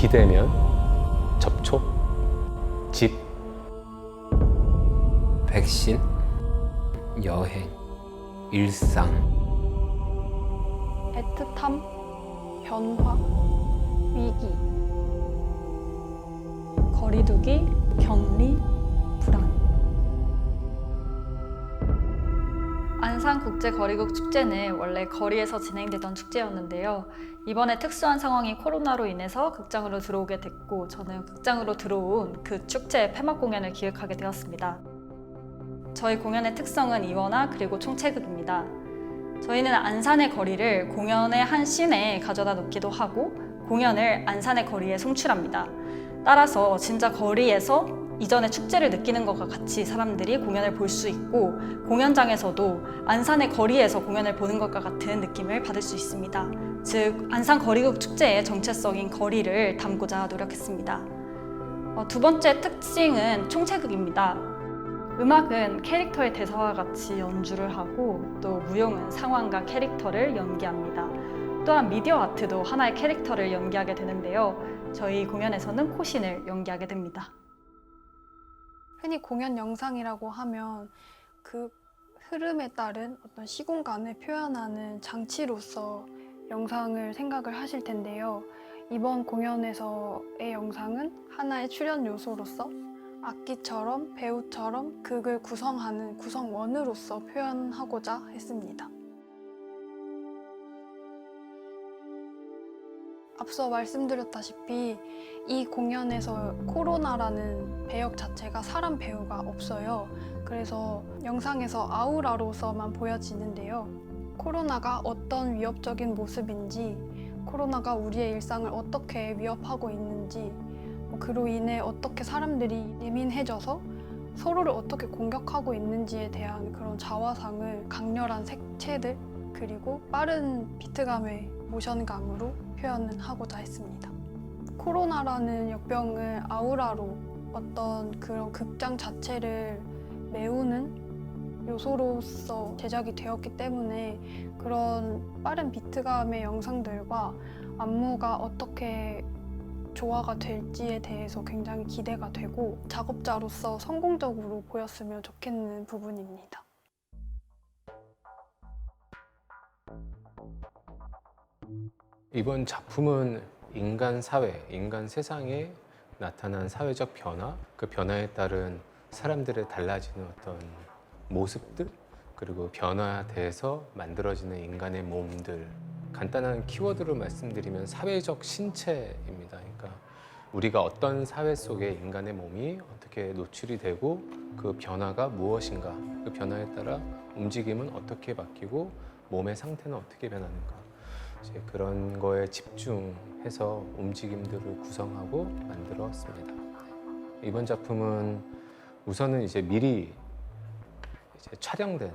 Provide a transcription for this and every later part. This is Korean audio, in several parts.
기대면 접촉, 집, 백신, 여행, 일상, 애틋함, 변화, 위기, 거리두기, 격리, 불안. 안산국제거리국 축제는 원래 거리에서 진행되던 축제였는데요. 이번에 특수한 상황이 코로나로 인해서 극장으로 들어오게 됐고, 저는 극장으로 들어온 그 축제의 폐막 공연을 기획하게 되었습니다. 저희 공연의 특성은 이원화 그리고 총체극입니다. 저희는 안산의 거리를 공연의 한 씬에 가져다 놓기도 하고 공연을 안산의 거리에 송출합니다. 따라서 진짜 거리에서 이전의 축제를 느끼는 것과 같이 사람들이 공연을 볼 수 있고 공연장에서도 안산의 거리에서 공연을 보는 것과 같은 느낌을 받을 수 있습니다. 즉 안산 거리국 축제의 정체성인 거리를 담고자 노력했습니다. 어, 두 번째 특징은 총체극입니다. 음악은 캐릭터의 대사와 같이 연주를 하고 또 무용은 상황과 캐릭터를 연기합니다. 또한 미디어 아트도 하나의 캐릭터를 연기하게 되는데요. 저희 공연에서는 코신을 연기하게 됩니다. 흔히 공연 영상이라고 하면 그 흐름에 따른 어떤 시공간을 표현하는 장치로서 영상을 생각을 하실 텐데요. 이번 공연에서의 영상은 하나의 출연 요소로서 악기처럼 배우처럼 극을 구성하는 구성원으로서 표현하고자 했습니다. 앞서 말씀드렸다시피 이 공연에서 코로나라는 배역 자체가 사람 배우가 없어요. 그래서 영상에서 아우라로서만 보여지는데요. 코로나가 어떤 위협적인 모습인지, 코로나가 우리의 일상을 어떻게 위협하고 있는지, 뭐 그로 인해 어떻게 사람들이 예민해져서 서로를 어떻게 공격하고 있는지에 대한 그런 자화상을 강렬한 색채들 그리고 빠른 비트감의 모션감으로 표현을 하고자 했습니다. 코로나라는 역병을 아우라로 어떤 그런 극장 자체를 메우는 요소로서 제작이 되었기 때문에 그런 빠른 비트감의 영상들과 안무가 어떻게 조화가 될지에 대해서 굉장히 기대가 되고 작업자로서 성공적으로 보였으면 좋겠는 부분입니다. 이번 작품은 인간 사회, 인간 세상에 나타난 사회적 변화, 그 변화에 따른 사람들의 달라지는 어떤 모습들, 그리고 변화돼서 만들어지는 인간의 몸들. 간단한 키워드로 말씀드리면 사회적 신체입니다. 그러니까 우리가 어떤 사회 속에 인간의 몸이 어떻게 노출이 되고 그 변화가 무엇인가, 그 변화에 따라 움직임은 어떻게 바뀌고 몸의 상태는 어떻게 변하는가. 이제 그런 거에 집중해서 움직임들을 구성하고 만들었습니다. 이번 작품은 우선은 이제 미리 이제 촬영된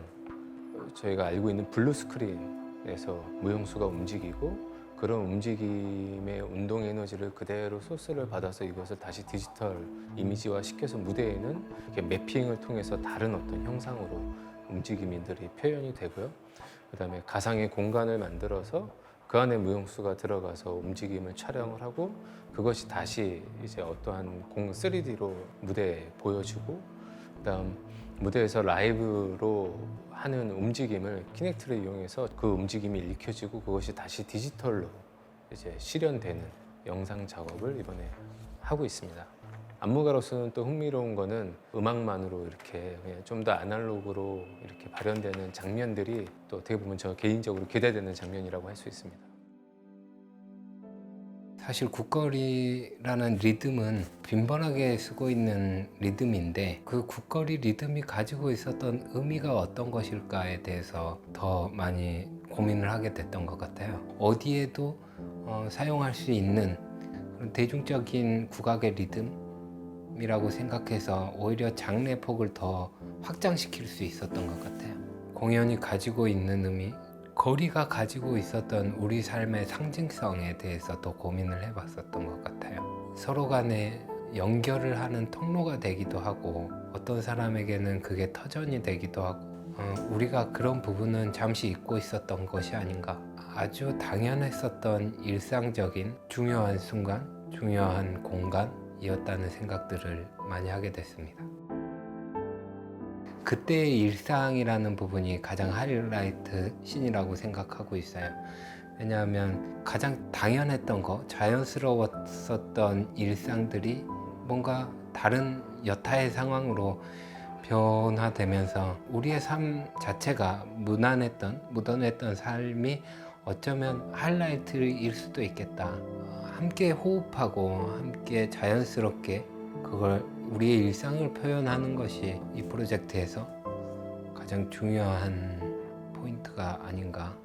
저희가 알고 있는 블루 스크린에서 무용수가 움직이고 그런 움직임의 운동 에너지를 그대로 소스를 받아서 이것을 다시 디지털 이미지화 시켜서 무대에는 이렇게 매핑을 통해서 다른 어떤 형상으로 움직임들이 표현이 되고요. 그다음에 가상의 공간을 만들어서 그 안에 무용수가 들어가서 움직임을 촬영을 하고 그것이 다시 이제 어떠한 공 3D로 무대에 보여주고 그다음 무대에서 라이브로 하는 움직임을 키넥트를 이용해서 그 움직임이 읽혀지고 그것이 다시 디지털로 이제 실현되는 영상 작업을 이번에 하고 있습니다. 안무가로서는 또 흥미로운 거는 음악만으로 이렇게 좀 더 아날로그로 이렇게 발현되는 장면들이 또 어떻게 보면 저 개인적으로 기대되는 장면이라고 할 수 있습니다. 사실 국거리라는 리듬은 빈번하게 쓰고 있는 리듬인데 그 국거리 리듬이 가지고 있었던 의미가 어떤 것일까에 대해서 더 많이 고민을 하게 됐던 것 같아요. 어디에도 어, 사용할 수 있는 대중적인 국악의 리듬 이라고 생각해서 오히려 장르의 폭을 더 확장시킬 수 있었던 것 같아요. 공연이 가지고 있는 의미, 거리가 가지고 있었던 우리 삶의 상징성에 대해서 더 고민을 해봤었던 것 같아요. 서로 간에 연결을 하는 통로가 되기도 하고 어떤 사람에게는 그게 터전이 되기도 하고 어, 우리가 그런 부분은 잠시 잊고 있었던 것이 아닌가. 아주 당연했었던 일상적인 중요한 순간, 중요한 공간 이었다는 생각들을 많이 하게 됐습니다. 그때의 일상이라는 부분이 가장 하이라이트 씬이라고 생각하고 있어요. 왜냐하면 가장 당연했던 거, 자연스러웠었던 일상들이 뭔가 다른 여타의 상황으로 변화되면서 우리의 삶 자체가 무난했던, 무던했던 삶이 어쩌면 하이라이트일 수도 있겠다. 어, 함께 호흡하고 함께 자연스럽게 그걸 우리의 일상을 표현하는 것이 이 프로젝트에서 가장 중요한 포인트가 아닌가